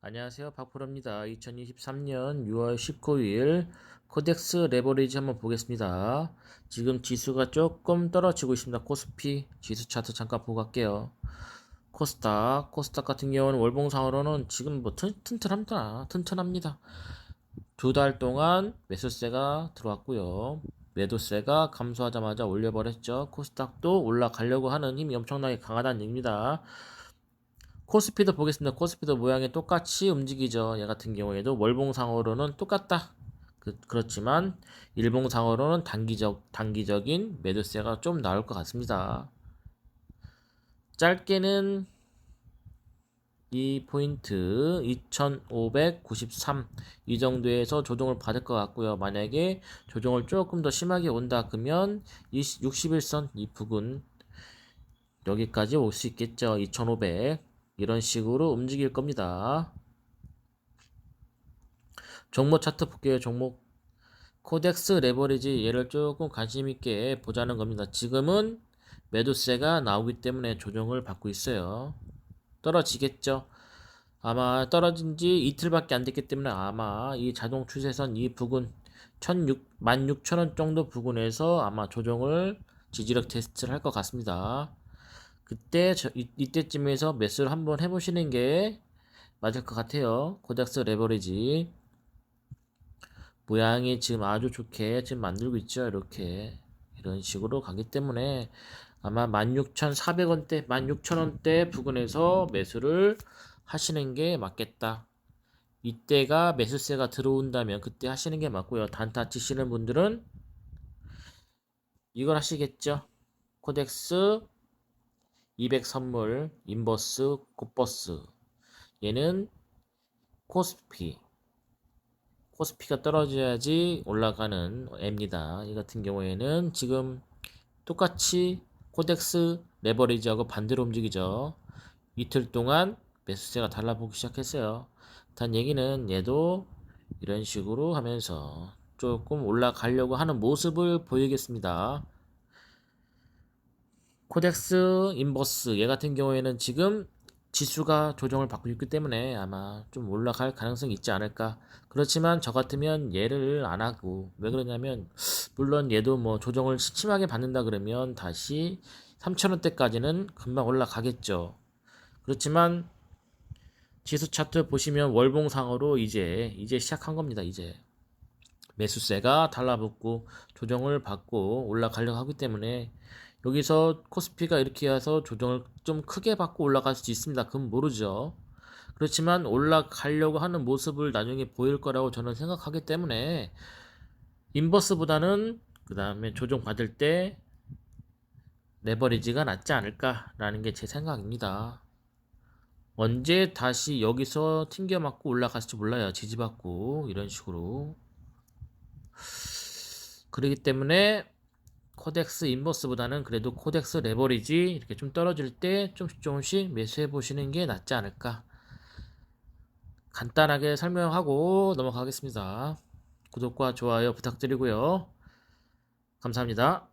안녕하세요. 박프로입니다. 2023년 6월 19일 코덱스 레버리지 한번 보겠습니다. 지금 지수가 조금 떨어지고 있습니다. 코스피 지수 차트 잠깐 보고 갈게요. 코스닥, 코스닥 같은 경우는 월봉상으로는 지금 뭐 튼, 튼튼합니다. 튼튼합니다. 두 달 동안 매수세가 들어왔고요. 매도세가 감소하자마자 올려버렸죠. 코스닥도 올라가려고 하는 힘이 엄청나게 강하다는 얘기입니다. 코스피도 보겠습니다. 코스피도 모양이 똑같이 움직이죠. 얘 같은 경우에도 월봉상으로는 똑같다. 그, 그렇지만 일봉상으로는 단기적 단기적인 매도세가 좀 나올 것 같습니다. 짧게는 이 포인트 2593 이 정도에서 조정을 받을 것 같고요. 만약에 조정을 조금 더 심하게 온다 그러면 61선 이 부근 여기까지 올 수 있겠죠. 2500 이런 식으로 움직일 겁니다. 종목 차트 볼게요. 종목 코덱스 레버리지 얘를 조금 관심 있게 보자는 겁니다. 지금은 매도세가 나오기 때문에 조정을 받고 있어요. 떨어지겠죠. 아마 떨어진 지 이틀밖에 안 됐기 때문에 아마 이 자동 추세선 이 부근 16, 16,000원 정도 부근에서 아마 조정을 지지력 테스트를 할 것 같습니다. 그때 저, 이, 이때쯤에서 매수를 한번 해보시는 게 맞을 것 같아요. 코덱스 레버리지 모양이 지금 아주 좋게 지금 만들고 있죠. 이렇게 이런 식으로 가기 때문에 아마 16,400원대, 16,000원대 부근에서 매수를 하시는 게 맞겠다. 이때가 매수세가 들어온다면 그때 하시는 게 맞고요. 단타 치시는 분들은 이걸 하시겠죠. 코덱스 200 선물, 인버스, 굿버스. 얘는 코스피. 코스피가 떨어져야지 올라가는 애입니다. 이 같은 경우에는 지금 똑같이 코덱스 레버리지하고 반대로 움직이죠. 이틀 동안 매수세가 달라보기 시작했어요. 단 얘기는 얘도 이런 식으로 하면서 조금 올라가려고 하는 모습을 보이겠습니다. 코덱스 인버스 얘 같은 경우에는 지금 지수가 조정을 받고 있기 때문에 아마 좀 올라갈 가능성이 있지 않을까. 그렇지만 저 같으면 얘를 안 하고 왜 그러냐면 물론 얘도 뭐 조정을 심하게 받는다 그러면 다시 3천원대까지는 금방 올라가겠죠. 그렇지만 지수 차트 보시면 월봉상으로 이제 이제 시작한 겁니다. 이제 매수세가 달라붙고 조정을 받고 올라가려고 하기 때문에 여기서 코스피가 이렇게 해서 조정을 좀 크게 받고 올라갈 수 있습니다. 그건 모르죠. 그렇지만 올라가려고 하는 모습을 나중에 보일 거라고 저는 생각하기 때문에 인버스보다는 그 다음에 조정 받을 때 레버리지가 낫지 않을까라는 게 제 생각입니다. 언제 다시 여기서 튕겨 맞고 올라갈지 몰라요. 지지받고 이런 식으로. 그렇기 때문에 코덱스 인버스보다는 그래도 코덱스 레버리지 이렇게 좀 떨어질 때 조금씩 조금씩 매수해 보시는 게 낫지 않을까? 간단하게 설명하고 넘어가겠습니다. 구독과 좋아요 부탁드리고요. 감사합니다